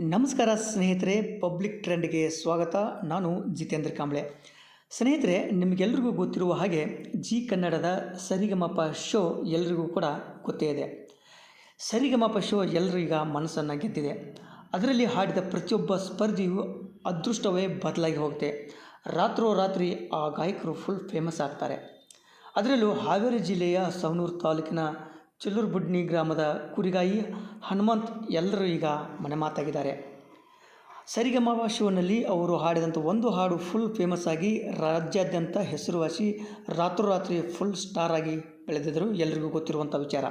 ನಮಸ್ಕಾರ ಸ್ನೇಹಿತರೆ, ಪಬ್ಲಿಕ್ ಟ್ರೆಂಡ್ಗೆ ಸ್ವಾಗತ. ನಾನು ಜಿತೇಂದ್ರ ಕಾಂಬ್ಳೆ. ಸ್ನೇಹಿತರೆ, ನಿಮಗೆಲ್ರಿಗೂ ಗೊತ್ತಿರುವ ಹಾಗೆ ಜಿ ಕನ್ನಡದ ಸರಿಗಮಪ ಶೋ ಎಲ್ರಿಗೂ ಕೂಡ ಗೊತ್ತೇ ಇದೆ. ಸರಿಗಮಪ ಶೋ ಎಲ್ಲರೂ ಈಗ ಮನಸ್ಸನ್ನು ಗೆದ್ದಿದೆ. ಅದರಲ್ಲಿ ಹಾಡಿದ ಪ್ರತಿಯೊಬ್ಬ ಸ್ಪರ್ಧಿಯು ಅದೃಷ್ಟವೇ ಬದಲಾಗಿ ಹೋಗುತ್ತೆ. ರಾತ್ರೋರಾತ್ರಿ ಆ ಗಾಯಕರು ಫುಲ್ ಫೇಮಸ್ ಆಗ್ತಾರೆ. ಅದರಲ್ಲೂ ಹಾವೇರಿ ಜಿಲ್ಲೆಯ ಸವಣೂರು ತಾಲೂಕಿನ ಚಿಲ್ಲೂರುಬುಡ್ನಿ ಗ್ರಾಮದ ಕುರಿಗಾಯಿ ಹನುಮಂತ್ ಎಲ್ಲರೂ ಈಗ ಮನೆ ಮಾತಾಗಿದ್ದಾರೆ. ಸರಿಗಮಪ ಶೋನಲ್ಲಿ ಅವರು ಹಾಡಿದಂಥ ಒಂದು ಹಾಡು ಫುಲ್ ಫೇಮಸ್ ಆಗಿ ರಾಜ್ಯಾದ್ಯಂತ ಹೆಸರುವಾಸಿ ರಾತ್ರೋರಾತ್ರಿ ಫುಲ್ ಸ್ಟಾರ್ ಆಗಿ ಬೆಳೆದಿದ್ದರು ಎಲ್ರಿಗೂ ಗೊತ್ತಿರುವಂಥ ವಿಚಾರ.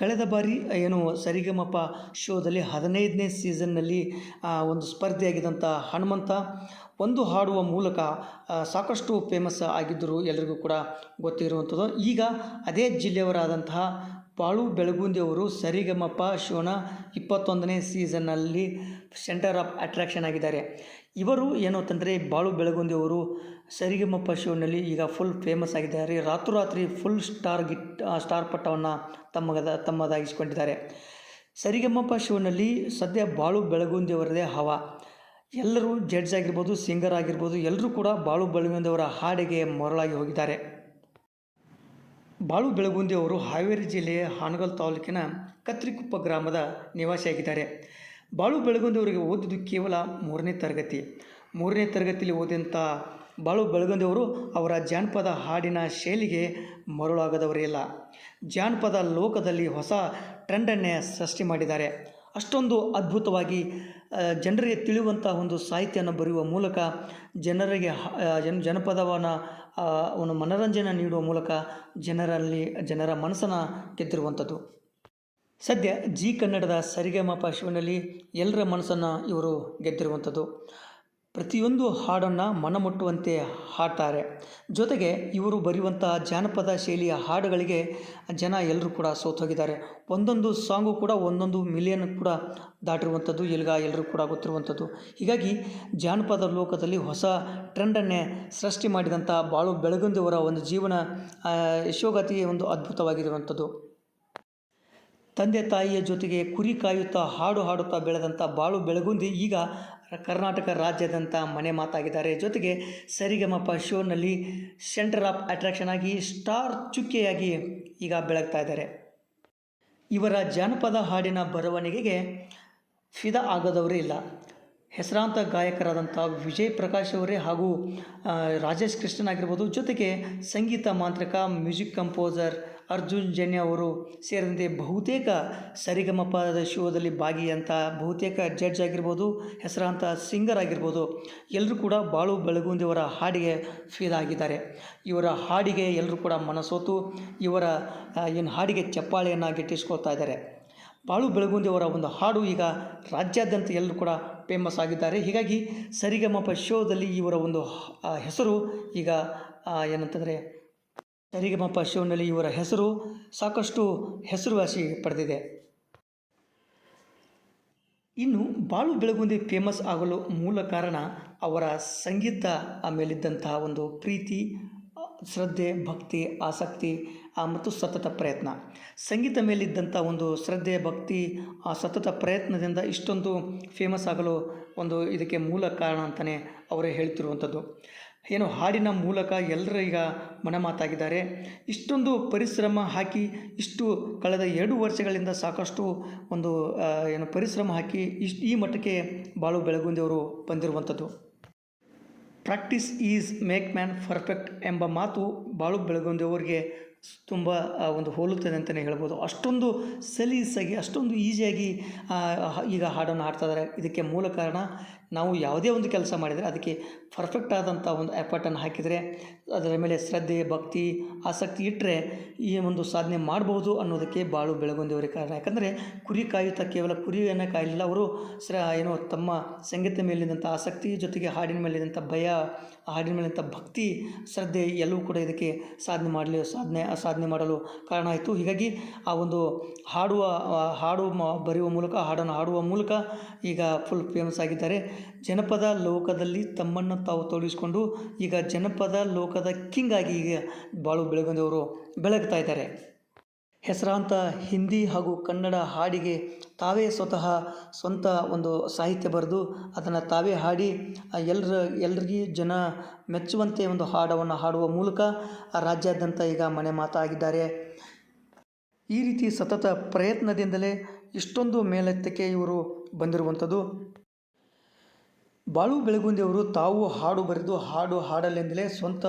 ಕಳೆದ ಬಾರಿ ಏನು ಸರಿಗಮಪ ಶೋದಲ್ಲಿ ಹದಿನೈದನೇ ಸೀಸನ್ನಲ್ಲಿ ಒಂದು ಸ್ಪರ್ಧೆಯಾಗಿದ್ದಂಥ ಹನುಮಂತ ಒಂದು ಹಾಡುವ ಮೂಲಕ ಸಾಕಷ್ಟು ಫೇಮಸ್ ಆಗಿದ್ದರು ಎಲ್ರಿಗೂ ಕೂಡ ಗೊತ್ತಿರುವಂಥದ್ದು. ಈಗ ಅದೇ ಜಿಲ್ಲೆಯವರಾದಂತಹ ಬಾಳು ಬೆಳಗುಂದಿ ಅವರು ಸರಿಗಮಪ ಶಿವನ ಇಪ್ಪತ್ತೊಂದನೇ ಸೀಸನ್ನಲ್ಲಿ ಸೆಂಟರ್ ಆಫ್ ಅಟ್ರಾಕ್ಷನ್ ಆಗಿದ್ದಾರೆ. ಇವರು ಏನು ಅಂತಂದರೆ ಬಾಳು ಬೆಳಗುಂದಿ ಅವರು ಸರಿಗಮಪ ಶಿವನಲ್ಲಿ ಈಗ ಫುಲ್ ಫೇಮಸ್ ಆಗಿದ್ದಾರೆ. ರಾತ್ರೋರಾತ್ರಿ ಫುಲ್ ಸ್ಟಾರ್ ಗಿಟ್ ಸ್ಟಾರ್ ಪಟ್ಟವನ್ನು ತಮ್ಮದ ತಮ್ಮದಾಗಿಸಿಕೊಂಡಿದ್ದಾರೆ. ಸರಿಗಮಪ ಶಿವನಲ್ಲಿ ಸದ್ಯ ಬಾಳು ಬೆಳಗುಂದಿಯವರದೇ ಹವಾ. ಎಲ್ಲರೂ ಜಡ್ಜ್ ಆಗಿರ್ಬೋದು ಸಿಂಗರ್ ಆಗಿರ್ಬೋದು, ಎಲ್ಲರೂ ಕೂಡ ಬಾಳು ಬೆಳಗುಂದಿ ಅವರ ಹಾಡಿಗೆ ಮರಳಾಗಿ ಹೋಗಿದ್ದಾರೆ. ಬಾಳು ಬೆಳಗುಂದಿ ಅವರು ಹಾವೇರಿ ಜಿಲ್ಲೆಯ ಹಾನಗಲ್ ತಾಲೂಕಿನ ಕತ್ರಿಕುಪ್ಪ ಗ್ರಾಮದ ನಿವಾಸಿಯಾಗಿದ್ದಾರೆ. ಬಾಳು ಬೆಳಗುಂದಿಯವರಿಗೆ ಓದಿದ್ದು ಕೇವಲ ಮೂರನೇ ತರಗತಿ. ಮೂರನೇ ತರಗತಿಯಲ್ಲಿ ಓದಿದಂಥ ಬಾಳು ಬೆಳಗುಂದಿಯವರು ಅವರ ಜಾನಪದ ಹಾಡಿನ ಶೈಲಿಗೆ ಮರುಳಾಗದವರೇ ಇಲ್ಲ. ಜಾನಪದ ಲೋಕದಲ್ಲಿ ಹೊಸ ಟ್ರೆಂಡನ್ನೇ ಸೃಷ್ಟಿ ಮಾಡಿದ್ದಾರೆ. ಅಷ್ಟೊಂದು ಅದ್ಭುತವಾಗಿ ಜನರಿಗೆ ತಿಳಿಯುವಂಥ ಒಂದು ಸಾಹಿತ್ಯವನ್ನು ಬರೆಯುವ ಮೂಲಕ, ಜನರಿಗೆ ಜನ ಜನಪದವನ್ನು ಒಂದು ಮನೋರಂಜನೆ ನೀಡುವ ಮೂಲಕ ಜನರಲ್ಲಿ, ಜನರ ಮನಸ್ಸನ್ನು ಗೆದ್ದಿರುವಂಥದ್ದು ಸದ್ಯ ಜಿ ಕನ್ನಡದ ಸರಿಗಮಪ ಶಿವನಲ್ಲಿ ಎಲ್ಲರ ಮನಸ್ಸನ್ನು ಇವರು ಗೆದ್ದಿರುವಂಥದ್ದು. ಪ್ರತಿಯೊಂದು ಹಾಡನ್ನು ಮನಮುಟ್ಟುವಂತೆ ಹಾಡ್ತಾರೆ. ಜೊತೆಗೆ ಇವರು ಬರೆಯುವಂಥ ಜಾನಪದ ಶೈಲಿಯ ಹಾಡುಗಳಿಗೆ ಜನ ಎಲ್ಲರೂ ಕೂಡ ಸೋತೋಗಿದ್ದಾರೆ. ಒಂದೊಂದು ಸಾಂಗು ಕೂಡ ಒಂದೊಂದು ಮಿಲಿಯನ್ ಕೂಡ ದಾಟಿರುವಂಥದ್ದು ಎಲ್ಗ ಎಲ್ಲರೂ ಕೂಡ ಗೊತ್ತಿರುವಂಥದ್ದು. ಹೀಗಾಗಿ ಜಾನಪದ ಲೋಕದಲ್ಲಿ ಹೊಸ ಟ್ರೆಂಡನ್ನೇ ಸೃಷ್ಟಿ ಮಾಡಿದಂಥ ಬಾಳು ಬೆಳಗುಂದಿಯವರ ಒಂದು ಜೀವನ ಆ, ಒಂದು ಅದ್ಭುತವಾಗಿರುವಂಥದ್ದು. ತಂದೆ ತಾಯಿಯ ಜೊತೆಗೆ ಕುರಿ ಕಾಯುತ್ತಾ ಹಾಡು ಹಾಡುತ್ತಾ ಬೆಳೆದಂಥ ಬಾಳು ಬೆಳಗುಂದಿ ಈಗ ಕರ್ನಾಟಕ ರಾಜ್ಯದಂಥ ಮನೆ ಮಾತಾಗಿದ್ದಾರೆ. ಜೊತೆಗೆ ಸರಿಗಮಪ ಶೋನಲ್ಲಿ ಸೆಂಟರ್ ಆಫ್ ಅಟ್ರಾಕ್ಷನ್ ಆಗಿ ಸ್ಟಾರ್ ಚುಕ್ಕೆಯಾಗಿ ಈಗ ಬೆಳಗ್ತಾ ಇದ್ದಾರೆ. ಇವರ ಜಾನಪದ ಹಾಡಿನ ಬರವಣಿಗೆಗೆ ಫಿದಾ ಆಗೋದವರು ಇಲ್ಲ. ಹೆಸರಾಂತ ಗಾಯಕರಾದಂಥ ವಿಜಯ್ ಪ್ರಕಾಶ್ ಅವರೇ ಹಾಗೂ ರಾಜೇಶ್ ಕೃಷ್ಣನ್ ಆಗಿರ್ಬೋದು, ಜೊತೆಗೆ ಸಂಗೀತ ಮಾಂತ್ರಿಕ, ಮ್ಯೂಸಿಕ್ ಕಂಪೋಸರ್ ಅರ್ಜುನ್ ಜನ್ಯ ಅವರು ಸೇರಿದಂತೆ ಬಹುತೇಕ ಸರಿಗಮಪದ ಶೋದಲ್ಲಿ ಭಾಗಿಯಂಥ ಬಹುತೇಕ ಜಡ್ಜ್ ಆಗಿರ್ಬೋದು, ಹೆಸರಾಂತ ಸಿಂಗರ್ ಆಗಿರ್ಬೋದು, ಎಲ್ಲರೂ ಕೂಡ ಬಾಳು ಬೆಳಗುಂದಿಯವರ ಹಾಡಿಗೆ ಫೀಲ್ ಆಗಿದ್ದಾರೆ. ಇವರ ಹಾಡಿಗೆ ಎಲ್ಲರೂ ಕೂಡ ಮನಸೋತು, ಇವರ ಏನು ಹಾಡಿಗೆ ಚಪ್ಪಾಳೆಯನ್ನು ಗಿಟ್ಟಿಸ್ಕೊಳ್ತಾ ಇದ್ದಾರೆ. ಬಾಳು ಬೆಳಗುಂದಿಯವರ ಒಂದು ಹಾಡು ಈಗ ರಾಜ್ಯಾದ್ಯಂತ ಎಲ್ಲರೂ ಕೂಡ ಫೇಮಸ್ ಆಗಿದ್ದಾರೆ. ಹೀಗಾಗಿ ಸರಿಗಮಪ ಶೋದಲ್ಲಿ ಇವರ ಒಂದು ಹೆಸರು ಈಗ ಏನಂತಂದರೆ ಸರಿಗಮಪ ಶೋನಲ್ಲಿ ಇವರ ಹೆಸರು ಸಾಕಷ್ಟು ಹೆಸರುವಾಸಿ ಪಡೆದಿದೆ. ಇನ್ನು ಬಾಳು ಬೆಳಗುಂದಿ ಫೇಮಸ್ ಆಗಲು ಮೂಲ ಕಾರಣ ಅವರ ಸಂಗೀತ ಮೇಲಿದ್ದಂತಹ ಒಂದು ಪ್ರೀತಿ ಶ್ರದ್ಧೆ, ಭಕ್ತಿ, ಆಸಕ್ತಿ ಮತ್ತು ಸತತ ಪ್ರಯತ್ನ. ಸಂಗೀತ ಮೇಲಿದ್ದಂಥ ಒಂದು ಶ್ರದ್ಧೆ, ಭಕ್ತಿ, ಆ ಸತತ ಪ್ರಯತ್ನದಿಂದ ಇಷ್ಟೊಂದು ಫೇಮಸ್ ಆಗಲು ಒಂದು ಇದಕ್ಕೆ ಮೂಲ ಕಾರಣ ಅಂತಲೇ ಅವರೇ ಹೇಳ್ತಿರುವಂಥದ್ದು. ಏನು ಹಾಡಿನ ಮೂಲಕ ಎಲ್ಲರೂ ಈಗ ಮನಮಾತಾಗಿದ್ದಾರೆ. ಇಷ್ಟೊಂದು ಪರಿಶ್ರಮ ಹಾಕಿ ಇಷ್ಟು ಕಳೆದ ಎರಡು ವರ್ಷಗಳಿಂದ ಸಾಕಷ್ಟು ಒಂದು ಏನು ಪರಿಶ್ರಮ ಹಾಕಿ ಇಷ್ಟು ಈ ಮಟ್ಟಕ್ಕೆ ಬಾಳು ಬೆಳಗುಂದಿಯವರು ಬಂದಿರುವಂಥದ್ದು. Practice is make man perfect ಎಂಬ ಮಾತು ಬಾಳು ಬೆಳಗೊಂದೆಯವರಿಗೆ ತುಂಬ ಒಂದು ಹೋಲುತ್ತದೆ ಅಂತಲೇ ಹೇಳ್ಬೋದು. ಅಷ್ಟೊಂದು ಸಲೀಸಾಗಿ, ಅಷ್ಟೊಂದು ಈಸಿಯಾಗಿ ಈಗ ಹಾಡನ್ನು ಹಾಡ್ತಾ ಇದ್ದಾರೆ. ಇದಕ್ಕೆ ಮೂಲ ಕಾರಣ ನಾವು ಯಾವುದೇ ಒಂದು ಕೆಲಸ ಮಾಡಿದರೆ ಅದಕ್ಕೆ ಪರ್ಫೆಕ್ಟ್ ಆದಂಥ ಒಂದು ಎಫರ್ಟನ್ನು ಹಾಕಿದರೆ ಅದರ ಮೇಲೆ ಶ್ರದ್ಧೆ, ಭಕ್ತಿ, ಆಸಕ್ತಿ ಇಟ್ಟರೆ ಈ ಒಂದು ಸಾಧನೆ ಮಾಡ್ಬೋದು ಅನ್ನೋದಕ್ಕೆ ಬಾಳು ಬೆಳಗುಂದಿಯವರಿಗೆ ಕಾರಣ. ಯಾಕಂದರೆ ಕುರಿ ಕಾಯುತ್ತಾ ಕೇವಲ ಕುರಿಯನ್ನು ಕಾಯಲಿಲ್ಲ, ಅವರು ಸ್ರ ಏನೋ ತಮ್ಮ ಸಂಗೀತ ಮೇಲಿದ್ದಂಥ ಆಸಕ್ತಿ ಜೊತೆಗೆ ಹಾಡಿನ ಮೇಲಿದ್ದಂಥ ಭಯ, ಹಾಡಿನ ಮೇಲಿದ್ದಂಥ ಭಕ್ತಿ, ಶ್ರದ್ಧೆ ಎಲ್ಲವೂ ಕೂಡ ಇದಕ್ಕೆ ಸಾಧನೆ ಮಾಡಲಿ, ಸಾಧನೆ ಸಾಧನೆ ಮಾಡಲು ಕಾರಣ ಆಯಿತು. ಹೀಗಾಗಿ ಆ ಒಂದು ಹಾಡುವ ಹಾಡು ಬರೆಯುವ ಮೂಲಕ, ಹಾಡನ್ನು ಹಾಡುವ ಮೂಲಕ ಈಗ ಫುಲ್ ಫೇಮಸ್ ಆಗಿದ್ದಾರೆ. ಜನಪದ ಲೋಕದಲ್ಲಿ ತಮ್ಮನ್ನು ತಾವು ತೊಡಗಿಸಿಕೊಂಡು ಈಗ ಜನಪದ ಲೋಕದ ಕಿಂಗ್ ಆಗಿ ಈಗ ಬಾಳು ಬೆಳಗುಂದಿಯವರು ಬೆಳಗ್ತಾ ಇದ್ದಾರೆ. ಹೆಸರಾಂತ ಹಿಂದಿ ಹಾಗೂ ಕನ್ನಡ ಹಾಡಿಗೆ ತಾವೇ ಸ್ವತಃ ಸ್ವಂತ ಒಂದು ಸಾಹಿತ್ಯ ಬರೆದು ಅದನ್ನು ತಾವೇ ಹಾಡಿ ಎಲ್ಲರ ಎಲ್ರಿಗೂ ಜನ ಮೆಚ್ಚುವಂತೆ ಒಂದು ಹಾಡವನ್ನು ಹಾಡುವ ಮೂಲಕ ರಾಜ್ಯಾದ್ಯಂತ ಈಗ ಮನೆ ಮಾತಾಗಿದ್ದಾರೆ. ಈ ರೀತಿ ಸತತ ಪ್ರಯತ್ನದಿಂದಲೇ ಇಷ್ಟೊಂದು ಮೇಲೆತ್ತಕ್ಕೆ ಇವರು ಬಂದಿರುವಂಥದ್ದು. ಬಾಳು ಬೆಳಗುಂದಿಯವರು ತಾವು ಹಾಡು ಬರೆದು ಹಾಡು ಹಾಡಲೆಂದಲೇ ಸ್ವಂತ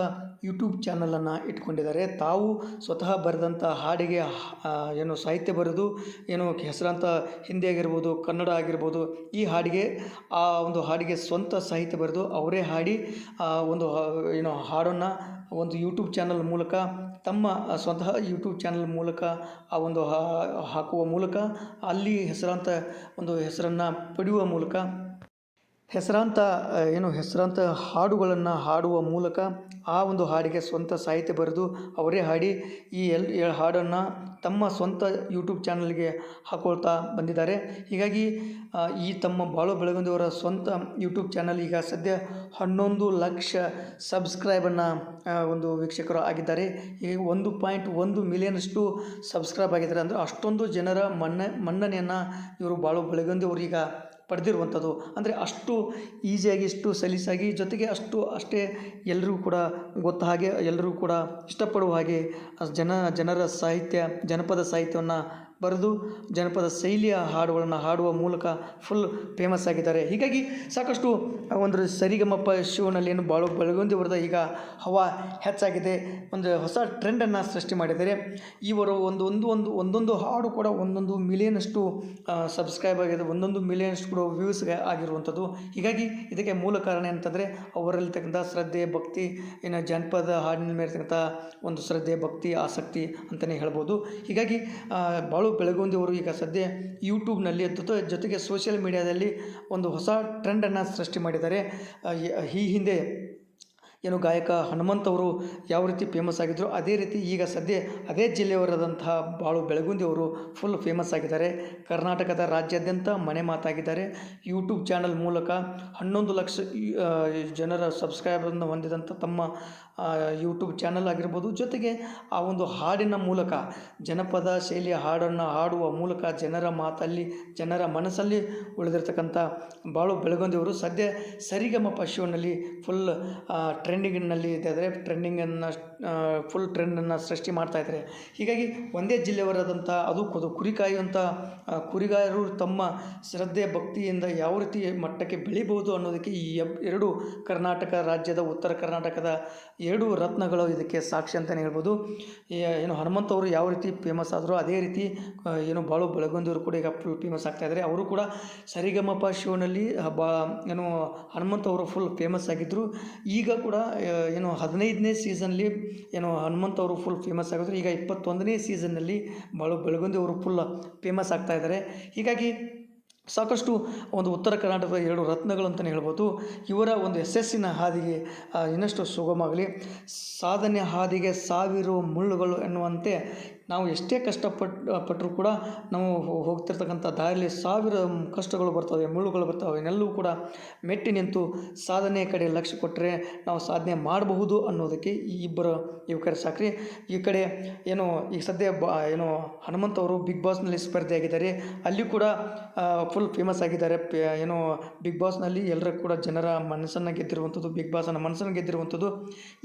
ಯೂಟ್ಯೂಬ್ ಚಾನಲನ್ನು ಇಟ್ಕೊಂಡಿದ್ದಾರೆ. ತಾವು ಸ್ವತಃ ಬರೆದಂಥ ಹಾಡಿಗೆ ಏನು ಸಾಹಿತ್ಯ ಬರೆದು, ಏನು ಹೆಸರಾಂತ ಹಿಂದಿ ಆಗಿರ್ಬೋದು, ಕನ್ನಡ ಆಗಿರ್ಬೋದು, ಈ ಹಾಡಿಗೆ, ಆ ಒಂದು ಹಾಡಿಗೆ ಸ್ವಂತ ಸಾಹಿತ್ಯ ಬರೆದು ಅವರೇ ಹಾಡಿ ಒಂದು, ಏನು ಹಾಡನ್ನು ಒಂದು ಯೂಟ್ಯೂಬ್ ಚಾನಲ್ ಮೂಲಕ, ತಮ್ಮ ಸ್ವತಃ ಯೂಟ್ಯೂಬ್ ಚಾನಲ್ ಮೂಲಕ, ಆ ಒಂದು ಹಾಕುವ ಮೂಲಕ, ಅಲ್ಲಿ ಹೆಸರಾಂತ ಒಂದು ಹೆಸರನ್ನು ಪಡೆಯುವ ಮೂಲಕ ಹೆಸರಾಂತ ಏನು ಹೆಸರಾಂತ ಹಾಡುಗಳನ್ನು ಹಾಡುವ ಮೂಲಕ ಆ ಒಂದು ಹಾಡಿಗೆ ಸ್ವಂತ ಸಾಹಿತ್ಯ ಬರೆದು ಅವರೇ ಹಾಡಿ ಈ ಎಲ್ ಹಾಡನ್ನು ತಮ್ಮ ಸ್ವಂತ ಯೂಟ್ಯೂಬ್ ಚಾನಲ್ಗೆ ಹಾಕೊಳ್ತಾ ಬಂದಿದ್ದಾರೆ. ಹೀಗಾಗಿ ಈ ತಮ್ಮ ಬಾಳು ಬೆಳಗುಂದಿಯವರ ಸ್ವಂತ ಯೂಟ್ಯೂಬ್ ಚಾನಲ್ ಈಗ ಸದ್ಯ ಹನ್ನೊಂದು ಲಕ್ಷ ಸಬ್ಸ್ಕ್ರೈಬನ್ನು ಒಂದು ವೀಕ್ಷಕರು ಆಗಿದ್ದಾರೆ. ಈಗ ಒಂದು ಪಾಯಿಂಟ್ ಒಂದು ಮಿಲಿಯನ್ಷ್ಟು ಸಬ್ಸ್ಕ್ರೈಬ್ ಆಗಿದ್ದಾರೆ. ಅಂದರೆ ಅಷ್ಟೊಂದು ಜನರ ಮನ್ನ, ಮನ್ನಣೆಯನ್ನು ಇವರು ಬಾಳು ಬೆಳಗುಂದಿಯವರು ಈಗ ಪಡೆದಿರುವಂಥದ್ದು. ಅಂದರೆ ಅಷ್ಟು ಈಸಿಯಾಗಿ, ಇಷ್ಟು ಸಲೀಸಾಗಿ, ಜೊತೆಗೆ ಅಷ್ಟು ಅಷ್ಟೇ ಎಲ್ಲರಿಗೂ ಕೂಡ ಗೊತ್ತ ಹಾಗೆ ಎಲ್ಲರಿಗೂ ಕೂಡ ಇಷ್ಟಪಡುವ ಹಾಗೆ ಜನ, ಜನರ ಸಾಹಿತ್ಯ, ಜನಪದ ಸಾಹಿತ್ಯವನ್ನು ಬರೆದು ಜನಪದ ಶೈಲಿಯ ಹಾಡುಗಳನ್ನು ಹಾಡುವ ಮೂಲಕ ಫುಲ್ ಫೇಮಸ್ ಆಗಿದ್ದಾರೆ. ಹೀಗಾಗಿ ಸಾಕಷ್ಟು ಒಂದು ಸರಿಗಮಪ್ಪ ಶಿವನಲ್ಲಿ ಏನು ಬಾಳು ಬೆಳಗುಂದಿ ಬರೆದ ಈಗ ಹವಾ ಹೆಚ್ಚಾಗಿದೆ. ಒಂದು ಹೊಸ ಟ್ರೆಂಡನ್ನು ಸೃಷ್ಟಿ ಮಾಡಿದ್ದಾರೆ. ಇವರು ಒಂದು ಒಂದು ಒಂದು, ಒಂದೊಂದು ಹಾಡು ಕೂಡ ಒಂದೊಂದು ಮಿಲಿಯನಷ್ಟು ಸಬ್ಸ್ಕ್ರೈಬ್ ಆಗಿದೆ. ಒಂದೊಂದು ಮಿಲಿಯನ್ಷ್ಟು ಕೂಡ ವ್ಯೂಸ್ ಆಗಿರುವಂಥದ್ದು. ಹೀಗಾಗಿ ಇದಕ್ಕೆ ಮೂಲ ಕಾರಣ ಏನಂತಂದರೆ ಅವರಲ್ಲಿರ್ತಕ್ಕಂಥ ಶ್ರದ್ಧೆ, ಭಕ್ತಿ ಏನು ಜನಪದ ಹಾಡಿನ ಮೇಲೆ ಇರ್ತಕ್ಕಂಥ ಒಂದು ಶ್ರದ್ಧೆ, ಭಕ್ತಿ, ಆಸಕ್ತಿ ಅಂತಲೇ ಹೇಳ್ಬೋದು. ಹೀಗಾಗಿ ಭಾಳ ಬೆಳಗುಂದಿ ಅವರು ಈಗ ಸದ್ಯ ಯೂಟ್ಯೂಬ್ನಲ್ಲಿ ಜೊತೆ ಜೊತೆಗೆ ಸೋಷಿಯಲ್ ಮೀಡಿಯಾದಲ್ಲಿ ಒಂದು ಹೊಸ ಟ್ರೆಂಡನ್ನು ಸೃಷ್ಟಿ ಮಾಡಿದ್ದಾರೆ. ಈ ಹಿಂದೆ ಏನು ಗಾಯಕ ಹನುಮಂತ್ ಅವರು ಯಾವ ರೀತಿ ಫೇಮಸ್ ಆಗಿದ್ದರು ಅದೇ ರೀತಿ ಈಗ ಸದ್ಯ ಅದೇ ಜಿಲ್ಲೆಯವರಾದಂತಹ ಬಾಳು ಬೆಳಗುಂದಿ ಅವರು ಫುಲ್ ಫೇಮಸ್ ಆಗಿದ್ದಾರೆ. ಕರ್ನಾಟಕದ ರಾಜ್ಯಾದ್ಯಂತ ಮನೆ ಮಾತಾಗಿದ್ದಾರೆ. ಯೂಟ್ಯೂಬ್ ಚಾನಲ್ ಮೂಲಕ ಹನ್ನೊಂದು ಲಕ್ಷ ಜನರ ಸಬ್ಸ್ಕ್ರೈಬರನ್ನು ಹೊಂದಿದಂಥ ತಮ್ಮ ಯೂಟ್ಯೂಬ್ ಚಾನಲ್ ಆಗಿರ್ಬೋದು. ಜೊತೆಗೆ ಆ ಒಂದು ಹಾಡಿನ ಮೂಲಕ, ಜನಪದ ಶೈಲಿಯ ಹಾಡನ್ನು ಹಾಡುವ ಮೂಲಕ ಜನರ ಮಾತಲ್ಲಿ, ಜನರ ಮನಸ್ಸಲ್ಲಿ ಉಳಿದಿರ್ತಕ್ಕಂಥ ಬಾಳು ಬೆಳಗೊಂದಿಯವರು ಸದ್ಯ ಸರಿಗಮ ಪಶುವಿನಲ್ಲಿ ಫುಲ್ ಟ್ರೆಂಡಿಂಗ್ನಲ್ಲಿ ಇದ್ದಾರೆ ಟ್ರೆಂಡಿಂಗನ್ನು ಫುಲ್ ಟ್ರೆಂಡನ್ನು ಸೃಷ್ಟಿ ಮಾಡ್ತಾ ಇದ್ದಾರೆ. ಹೀಗಾಗಿ ಒಂದೇ ಜಿಲ್ಲೆಯವರಾದಂಥ, ಅದು ಕುದು ಕುರಿ ಕಾಯುವಂಥ ಕುರಿಗಾರರು ತಮ್ಮ ಶ್ರದ್ಧೆ, ಭಕ್ತಿಯಿಂದ ಯಾವ ರೀತಿ ಮಟ್ಟಕ್ಕೆ ಬೆಳಿಬೋದು ಅನ್ನೋದಕ್ಕೆ ಈ ಎರಡು ಕರ್ನಾಟಕ ರಾಜ್ಯದ, ಉತ್ತರ ಕರ್ನಾಟಕದ ಎರಡು ರತ್ನಗಳು ಇದಕ್ಕೆ ಸಾಕ್ಷಿ ಅಂತಲೇ ಹೇಳ್ಬೋದು. ಏನು ಹನುಮಂತ ಅವರು ಯಾವ ರೀತಿ ಫೇಮಸ್ ಆದರೂ ಅದೇ ರೀತಿ ಏನು ಬಾಳು ಬೆಳಗೊಂದಿಯವರು ಕೂಡ ಈಗ ಫುಲ್ ಫೇಮಸ್ ಆಗ್ತಾಯಿದ್ದಾರೆ ಅವರು ಕೂಡ ಸರಿಗಮಪ ಶೋನಲ್ಲಿ ಬಾ, ಏನು ಹನುಮಂತ ಅವರು ಫುಲ್ ಫೇಮಸ್ ಆಗಿದ್ದರು ಈಗ ಕೂಡ ಏನು ಹದಿನೈದನೇ ಸೀಸನ್ಲಿ ಏನು ಹನುಮಂತ ಅವರು ಫುಲ್ ಫೇಮಸ್ ಆಗಿದ್ರು. ಈಗ ಇಪ್ಪತ್ತೊಂದನೇ ಸೀಸನ್ನಲ್ಲಿ ಬಾಳು ಬೆಳಗುಂದಿ ಅವರು ಫುಲ್ ಫೇಮಸ್ ಆಗ್ತಾ ಇದ್ದಾರೆ. ಹೀಗಾಗಿ ಸಾಕಷ್ಟು ಒಂದು ಉತ್ತರ ಕರ್ನಾಟಕದ ಎರಡು ರತ್ನಗಳು ಅಂತಲೇ ಹೇಳ್ಬೋದು. ಇವರ ಒಂದು ಯಶಸ್ಸಿನ ಹಾದಿಗೆ ಇನ್ನಷ್ಟು ಸುಗಮವಾಗಲಿ. ಸಾಧನೆ ಹಾದಿಗೆ ಸಾವಿರ ಮುಳ್ಳುಗಳು ಎನ್ನುವಂತೆ ನಾವು ಎಷ್ಟೇ ಕಷ್ಟಪಟ್ಟು ಪಟ್ಟರೂ ಕೂಡ ನಾವು ಹೋಗ್ತಿರ್ತಕ್ಕಂಥ ದಾರಿಯಲ್ಲಿ ಸಾವಿರ ಕಷ್ಟಗಳು ಬರ್ತವೆ, ಮುಳ್ಳುಗಳು ಬರ್ತವೆ. ಇವನ್ನೆಲ್ಲವೂ ಕೂಡ ಮೆಟ್ಟಿ ನಿಂತು ಸಾಧನೆ ಕಡೆ ಲಕ್ಷ್ಯ ಕೊಟ್ಟರೆ ನಾವು ಸಾಧನೆ ಮಾಡಬಹುದು ಅನ್ನೋದಕ್ಕೆ ಈ ಇಬ್ಬರು ಯುವಕರ ಸಾಕ್ರಿ. ಈ ಕಡೆ ಏನು ಈಗ ಸದ್ಯ ಬ, ಏನು ಹನುಮಂತ್ ಅವರು ಬಿಗ್ ಬಾಸ್ನಲ್ಲಿ ಸ್ಪರ್ಧೆಯಾಗಿದ್ದಾರೆ. ಅಲ್ಲಿ ಕೂಡ ಫುಲ್ ಫೇಮಸ್ ಆಗಿದ್ದಾರೆ. ಏನು ಬಿಗ್ ಬಾಸ್ನಲ್ಲಿ ಎಲ್ಲರೂ ಕೂಡ ಜನರ ಮನಸ್ಸನ್ನು ಗೆದ್ದಿರುವಂಥದ್ದು ಬಿಗ್ ಬಾಸ್ನ ಮನಸ್ಸನ್ನು ಗೆದ್ದಿರುವಂಥದ್ದು,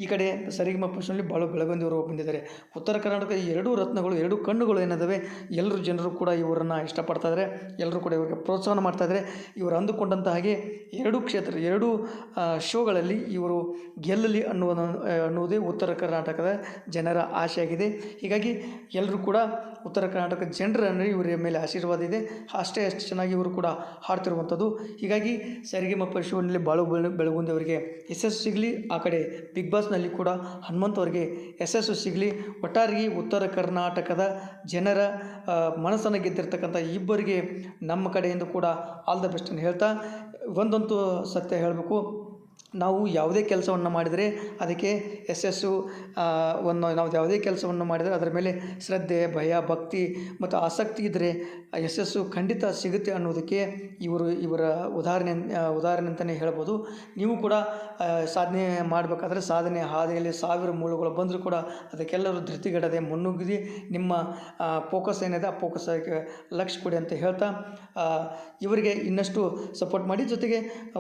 ಈ ಕಡೆ ಸರಿಗಮ ಭಾಳ ಬಾಳು ಬೆಳಗೊಂದಿಯವರು ಬಂದಿದ್ದಾರೆ. ಉತ್ತರ ಕರ್ನಾಟಕ ಈ ಎರಡೂ ರತ್ನಗಳು, ಎರಡು ಕಣ್ಣುಗಳು ಏನಿದಾವೆ ಎಲ್ಲರೂ ಜನರು ಕೂಡ ಇವರನ್ನು ಇಷ್ಟಪಡ್ತಾ ಇದ್ದಾರೆ ಎಲ್ಲರೂ ಕೂಡ ಇವರಿಗೆ ಪ್ರೋತ್ಸಾಹ ಮಾಡ್ತಾ ಇದ್ದಾರೆ ಇವರು ಅಂದುಕೊಂಡಂತ ಹಾಗೆ ಎರಡು ಕ್ಷೇತ್ರ, ಎರಡು ಶೋಗಳಲ್ಲಿ ಇವರು ಗೆಲ್ಲಲಿ ಅನ್ನುವ ಅನ್ನುವುದೇ ಉತ್ತರ ಕರ್ನಾಟಕದ ಜನರ ಆಶೆಯಾಗಿದೆ ಹೀಗಾಗಿ ಎಲ್ಲರೂ ಕೂಡ ಉತ್ತರ ಕರ್ನಾಟಕ ಜನರ ಇವರ ಮೇಲೆ ಆಶೀರ್ವಾದ ಇದೆ. ಅಷ್ಟೇ ಅಷ್ಟು ಚೆನ್ನಾಗಿ ಕೂಡ ಹಾಡ್ತಿರುವಂಥದ್ದು. ಹೀಗಾಗಿ ಸರಿಗಮಪ ಶೋನಲ್ಲಿ ಬಾಳು ಬೆಳ ಬೆಳಗುಂದಿ ಅವರಿಗೆ ಯಶಸ್ಸು ಸಿಗಲಿ, ಆ ಕಡೆ ಬಿಗ್ ಬಾಸ್ನಲ್ಲಿ ಕೂಡ ಹನುಮಂತ್ ಅವರಿಗೆ ಯಶಸ್ಸು ಸಿಗಲಿ ಒಟ್ಟಾರೆಯಾಗಿ ಉತ್ತರ ಕರ್ನಾಟಕದ ಜನರ ಮನಸ್ಸನ್ನು ಗೆದ್ದಿರ್ತಕ್ಕಂಥ ಇಬ್ಬರಿಗೆ ನಮ್ಮ ಕಡೆಯಿಂದ ಕೂಡ ಆಲ್ ದ ಬೆಸ್ಟ್ ಹೇಳ್ತಾ, ಒಂದಂತೂ ಸತ್ಯ ಹೇಳಬೇಕು. ನಾವು ಯಾವುದೇ ಕೆಲಸವನ್ನು ಮಾಡಿದರೆ ಅದಕ್ಕೆ ಯಶಸ್ಸು ಒಂದು ನಾವು ಯಾವುದೇ ಕೆಲಸವನ್ನು ಮಾಡಿದರೆ ಅದರ ಮೇಲೆ ಶ್ರದ್ಧೆ, ಭಯ, ಭಕ್ತಿ ಮತ್ತು ಆಸಕ್ತಿ ಇದ್ದರೆ ಯಶಸ್ಸು ಖಂಡಿತ ಸಿಗುತ್ತೆ ಅನ್ನೋದಕ್ಕೆ ಇವರು ಇವರ ಉದಾಹರಣೆ ಉದಾಹರಣೆ ಅಂತಲೇ ಹೇಳ್ಬೋದು. ನೀವು ಕೂಡ ಸಾಧನೆ ಮಾಡಬೇಕಾದ್ರೆ ಸಾಧನೆ ಹಾದಿಯಲ್ಲಿ ಸಾವಿರ ಮೂಲಗಳು ಬಂದರೂ ಕೂಡ ಅದಕ್ಕೆಲ್ಲರೂ ಧೃತಿಗೆಡದೆ ಮುನ್ನುಗ್ಗಿ ನಿಮ್ಮ ಫೋಕಸ್ ಏನಿದೆ ಆ ಫೋಕಸ್ ಲಕ್ಷ್ಯ ಕೊಡಿ ಅಂತ ಹೇಳ್ತಾ ಇವರಿಗೆ ಇನ್ನಷ್ಟು ಸಪೋರ್ಟ್ ಮಾಡಿ. ಜೊತೆಗೆ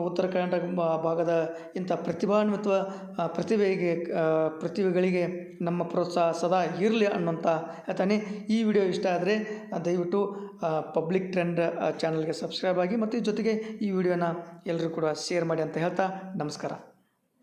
ಉತ್ತರ ಕರ್ನಾಟಕ ಭಾಗದ ಇಂಥ ಪ್ರತಿಭಾನ್ವಿತ ಪ್ರತಿಭೆಗೆ ಪ್ರತಿಭೆಗಳಿಗೆ ನಮ್ಮ ಪ್ರೋತ್ಸಾಹ ಸದಾ ಇರಲಿ ಅನ್ನೋಂಥ ಹೇಳ್ತಾನೆ ಈ ವಿಡಿಯೋ ಇಷ್ಟ ಆದರೆ ದಯವಿಟ್ಟು ಪಬ್ಲಿಕ್ ಟ್ರೆಂಡ್ ಚಾನಲ್ಗೆ ಸಬ್ಸ್ಕ್ರೈಬ್ ಆಗಿ ಮತ್ತು ಜೊತೆಗೆ ಈ ವಿಡಿಯೋನ ಎಲ್ಲರೂ ಕೂಡ ಶೇರ್ ಮಾಡಿ ಅಂತ ಹೇಳ್ತಾ ನಮಸ್ಕಾರ.